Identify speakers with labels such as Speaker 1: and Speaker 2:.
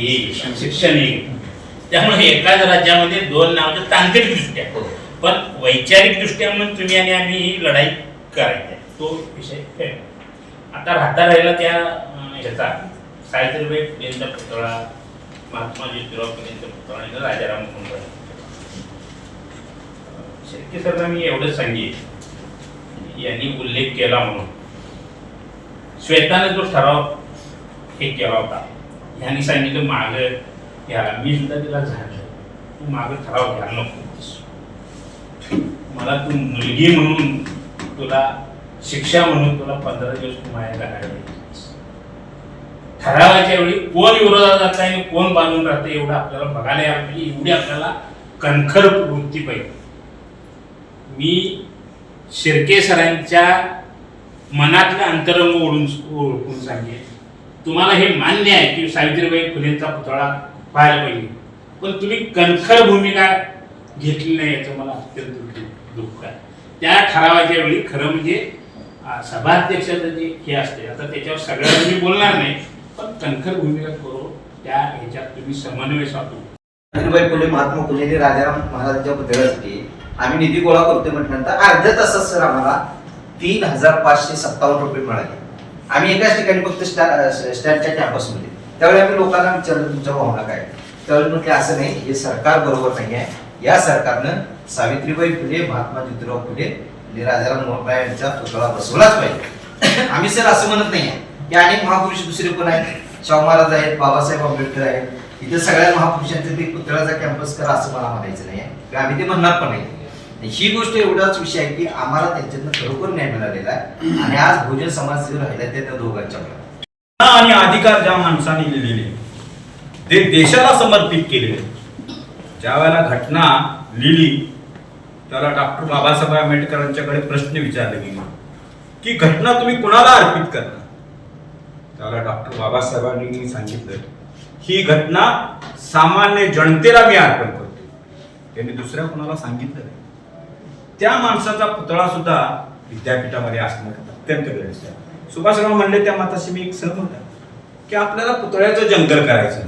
Speaker 1: येईल शिक्षण येईल त्यामुळे एकाच राज्यामध्ये दोन नाव तांत्रिक दृष्ट्या. पण वैचारिक दृष्ट्या म्हणून तुम्ही आणि आम्ही ही लढाई करायची आहे. तो विषय आता राहता राहिला त्या ह्याचा. सावित्रीबाई फुलेंचा पुतळा महात्मा ज्योतिराव फुलेंचा पुतळा आणि राजाराम कुंभार शक्य सरला मी एवढंच सांगेन. यांनी उल्लेख केला म्हणून. श्वेताने जो ठराव हे केला होता. ह्यांनी सांगितलं मागं घ्यायला मी सुद्धा तिला झालं तू मागं ठराव घ्यायला नको मला तू मुलगी म्हणून तुला शिक्षा म्हणून तुला पंधरा दिवस तू माया घालायला ठरावाच्या वेळी कोण विरोधात जात आणि कोण बांधून राहते एवढं आपल्याला बघायला यावं पाहिजे एवढी आपल्याला कणखर वृत्ती पाहिजे. मी शिर्के सरांच्या मनातलं अंतरंग ओढून ओळखून सांगेन. तुम्हाला हे मान्य आहे की सावित्रीबाई फुलेंचा पुतळा पाहायला पाहिजे. पण तुम्ही कणखर भूमिका घेतली नाही याचं मला अत्यंत दुःख आहे. त्या ठरावाच्या वेळी खरं म्हणजे सभाध्यक्षाचं जे हे असते आता त्याच्यावर सगळ्यांना मी बोलणार नाही पण कणखर भूमिका करू त्या ह्याच्यात तुम्ही समन्वय साधू.
Speaker 2: सावित्रीबाई फुले महात्मा फुले राजाराम महाराजांच्या पुतळ्यासाठी आम्ही निधी गोळा करतोय म्हटल्यानंतर अर्ध्या तासात सर आम्हाला तीन हजार पाचशे सत्तावन्न रुपये मिळाले. आम्ही एकाच ठिकाणी फक्त स्टार स्टँडच्या कॅम्पसमध्ये त्यावेळी आम्ही लोकांना विचारलं तुमच्या भावना काय? त्यावेळी म्हटलं असं नाही हे सरकार बरोबर नाही आहे. या सरकारनं सावित्रीबाई फुले महात्मा ज्योतिराव फुले आणि राजाराम मोहनराय यांचा पुतळा बसवलाच पाहिजे. आम्ही सर असं म्हणत नाही आहे. की अनेक महापुरुष दुसरे पण आहेत. शाहू महाराज आहेत बाबासाहेब आंबेडकर आहेत. इथे सगळ्या महापुरुषांचे ते पुतळाचा कॅम्पस करा असं मला म्हणायचं नाही आहे. आम्ही ते म्हणणार पण नाही. ही गोष्ट एवढाच विषय आहे की आम्हाला त्यांच्यातनं खरोखर न्याय मिळालेला आहे. आणि आज भोजन समाज राहिला ते त्या दोघांच्या
Speaker 3: आणि अधिकार ज्या माणसाने लिहिलेले ते देशाला समर्पित केले ज्या वेळेला घटना लिहिली त्याला डॉक्टर बाबासाहेब आंबेडकरांच्याकडे प्रश्न विचारले गेले. की घटना तुम्ही कुणाला अर्पित करणार? त्याला डॉक्टर बाबासाहेबांनी सांगितलं ही घटना सामान्य जनतेला मी अर्पण करतो त्यांनी दुसऱ्या कुणाला सांगितलं नाही. त्या माणसाचा पुतळा सुद्धा विद्यापीठामध्ये असणं अत्यंत गरजेचं आहे. सुभाषराव म्हणले त्या माताशी मी एक सहमत की आपल्याला पुतळ्याचं जंगल करायचं